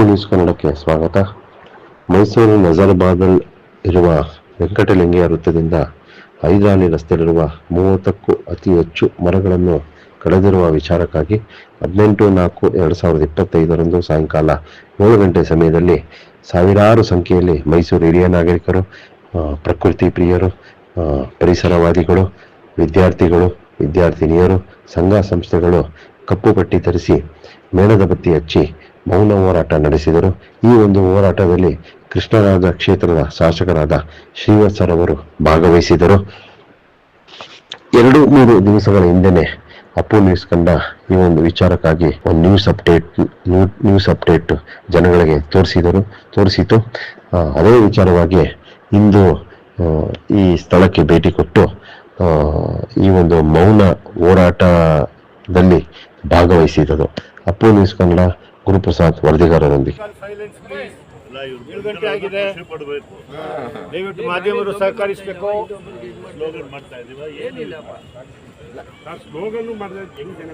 News ಕನ್ನಡಕ್ಕೆ ಸ್ವಾಗತ. ಮೈಸೂರು ನಜರ್ಬಾದಲ್ ಇರುವ ವೆಂಕಟಲಿಂಗಯ್ಯ ವೃತ್ತದಿಂದ ಐದಾನಿ ರಸ್ತೆಯಲ್ಲಿರುವ ಮೂವತ್ತಕ್ಕೂ ಅತಿ ಹೆಚ್ಚು ಮರಗಳನ್ನು ಕಳೆದಿರುವ ವಿಚಾರಕ್ಕಾಗಿ ಹದಿನೆಂಟು ನಾಲ್ಕು ಎರಡು ಸಾವಿರದ ಇಪ್ಪತ್ತೈದರಂದು ಸಾಯಂಕಾಲ ಏಳು ಗಂಟೆ ಸಮಯದಲ್ಲಿ ಸಾವಿರಾರು ಸಂಖ್ಯೆಯಲ್ಲಿ ಮೈಸೂರು ಹಿರಿಯ ನಾಗರಿಕರು ಪ್ರಕೃತಿ ಪ್ರಿಯರು ಪರಿಸರವಾದಿಗಳು, ವಿದ್ಯಾರ್ಥಿಗಳು, ವಿದ್ಯಾರ್ಥಿನಿಯರು, ಸಂಘ ಸಂಸ್ಥೆಗಳು ಕಪ್ಪು ಪಟ್ಟಿ ಧರಿಸಿ ಮೇಣದ ಬತ್ತಿ ಹಚ್ಚಿ ಮೌನ ಹೋರಾಟ ನಡೆಸಿದರು. ಈ ಒಂದು ಹೋರಾಟದಲ್ಲಿ ಕೃಷ್ಣರಾಜ ಕ್ಷೇತ್ರದ ಶಾಸಕರಾದ ಶ್ರೀವತ್ಸರವರು ಭಾಗವಹಿಸಿದರು. ಎರಡು ಮೂರು ದಿವಸಗಳ ಹಿಂದೆನೆ ಅಪ್ಪು ನ್ಯೂಸ್ ಕಂಡ ಈ ಒಂದು ವಿಚಾರಕ್ಕಾಗಿ ಒಂದು ನ್ಯೂಸ್ ಅಪ್ಡೇಟ್ ನ್ಯೂಸ್ ಅಪ್ಡೇಟ್ ಜನಗಳಿಗೆ ತೋರಿಸಿದರು, ತೋರಿಸಿತು. ಅದೇ ವಿಚಾರವಾಗಿ ಇಂದು ಈ ಸ್ಥಳಕ್ಕೆ ಭೇಟಿ ಕೊಟ್ಟು ಈ ಒಂದು ಮೌನ ಹೋರಾಟದಲ್ಲಿ ಭಾಗವಹಿಸಿದರು. ಅಪ್ಪು ನ್ಯೂಸ್ ಕನ್ನಡ ಗುರುಪ್ರಸಾದ್ ವರದಿಗಾರರೊಂದಿಗೆ ಸೈಲೆನ್ಸ್ ಪ್ಲೀಸ್ ಏಳು ಗಂಟೆ ಆಗಿದೆ ದಯವಿಟ್ಟು ಮಾಧ್ಯಮರು ಸಹಕರಿಸಬೇಕು. ಸ್ಲೋಗನ್ ಮಾಡ್ತಾ ಇದೀವ ಏನಿಲ್ಲ. ಸ್ಲೋಗನ್ ಮಾಡಿದ್ರೆ ಹೆಂಗ್ ಜನ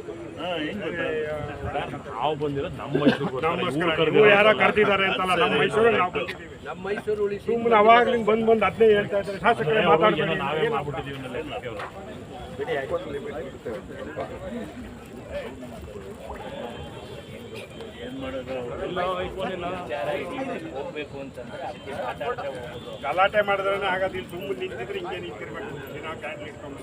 ನಾವು ಬಂದಿರೋದು ನಮ್ಮ ಮೈಸೂರು ಯಾರ ಕರೆದಿದ್ದಾರೆ ಅಂತಲ್ಲ ನಮ್ಮ ಮೈಸೂರು ನಾವು ಬಂದಿದ್ದೀವಿ. ನಮ್ಮ ಮೈಸೂರು ಉಳಿಸಿ ಸುಮ್ಮನೆ ಅವಾಗ್ಲಿಂದ ಬಂದ್ ಬಂದ್ ಅದನ್ನೇ ಹೇಳ್ತಾ ಇದ್ದಾರೆ. ಶಾಸಕರೇ ಮಾತಾಡ್ಬೇಡಿ. ನಾವೇ ಮಾಡ್ಬಿಟ್ಟಿದೀವಿ ಅನ್ನೋ ಗಲಾಟೆ ಮಾಡಿದ್ರೆ ಆಗೋದಿಲ್ಲ. ಸುಮ್ಮನೆ ನಿಂತಿದ್ರೆ ಹಿಂಗೆ ನಿಂತಿರ್ಬೇಕು. ದಿನ ಇಟ್ಕೊಂಡು